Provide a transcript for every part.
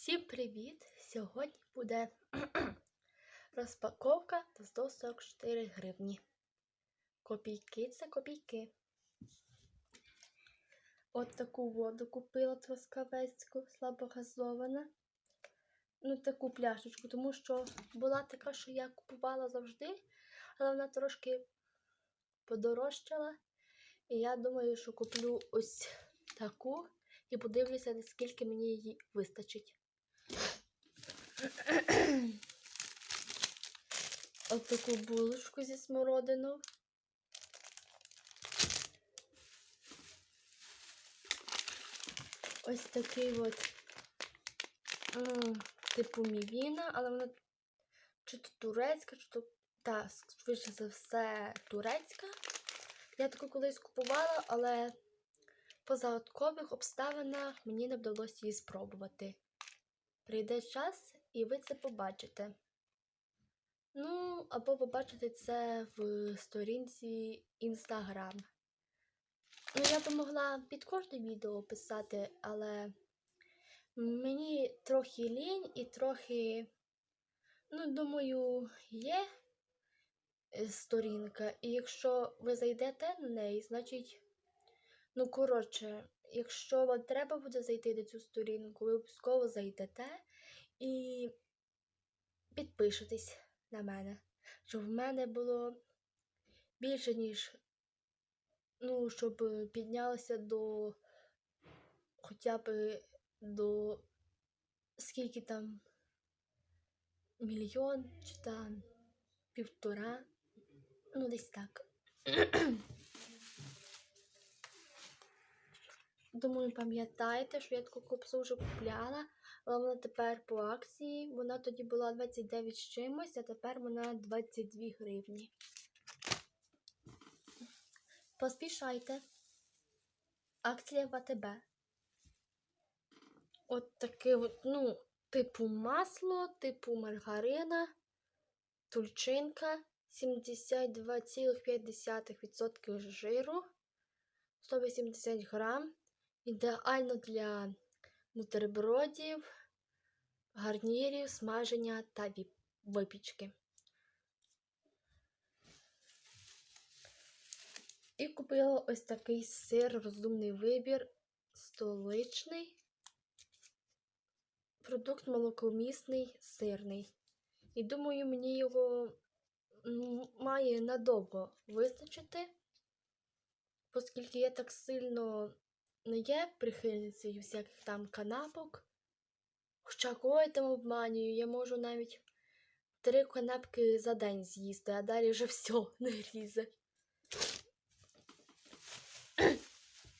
Всім привіт! Сьогодні буде розпаковка за 144 гривні. Копійки це копійки. От таку воду купила Трускавецьку, слабогазована. Ну, таку пляшечку, тому що була така, що я купувала завжди, але вона трошки подорожчала. І я думаю, що куплю ось таку і подивлюся, наскільки мені її вистачить. От таку булочку зі смородину. Ось такий от типу мівіна, але вона чи то турецька, чи то та, швидше за все, турецька. Я таку колись купувала, але по загадкових обставинах мені не вдалося її спробувати. Прийде час, і ви це побачите. Ну, або побачите це в сторінці Instagram. Ну, я би могла під кожне відео писати, але мені трохи лінь і трохи, ну, думаю, є е, сторінка. І якщо ви зайдете на неї, значить, ну, коротше, якщо вам треба буде зайти на цю сторінку, ви обов'язково зайдете і підпишетесь на мене, щоб в мене було більше, ніж, ну, щоб піднялося до хоча б до скільки там мільйон чи там півтора, ну десь так. Думаю, пам'ятаєте, що я таку копсу вже купляла, але вона тепер по акції. Вона тоді була 29 з чимось, а тепер вона 22 гривні. Поспішайте. Акція в АТБ. От таке от, ну, типу масло, типу маргарина, тульчинка, 72,5% жиру, 180 грам. Ідеально для бутербродів, гарнірів, смаження та випічки. І купила ось такий сир, розумний вибір, столичний. Продукт молокомісний, сирний. І думаю, мені його має надовго вистачити, оскільки я так сильно не є прихильницею всяких там канапок. Хоча кого я там обманюю, я можу навіть три канапки за день з'їсти, а далі вже все не різе.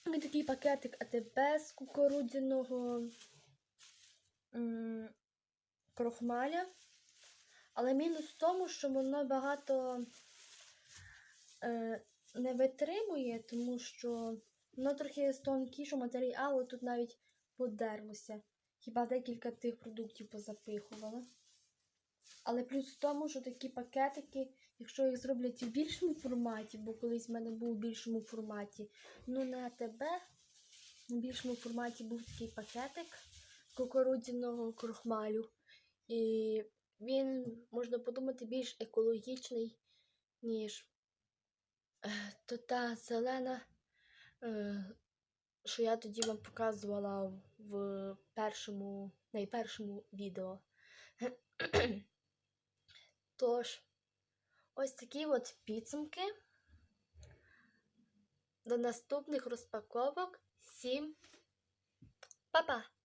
І такий пакетик АТБ з кукурудзяного крохмаля. Але мінус в тому, що воно багато е, не витримує, тому що воно трохи з тонкішого матеріалу, тут навіть подерлося. Хіба декілька тих продуктів позапихувала. Але плюс в тому, що такі пакетики, якщо їх зроблять в більшому форматі, бо колись в мене був у більшому форматі, ну на АТБ в більшому форматі був такий пакетик кукурудзяного крохмалю. І він, можна подумати, більш екологічний, ніж то та зелена, що я тоді вам показувала в першому, найпершому відео. Тож, ось такі от підсумки. До наступних розпаковок. Всім па-па!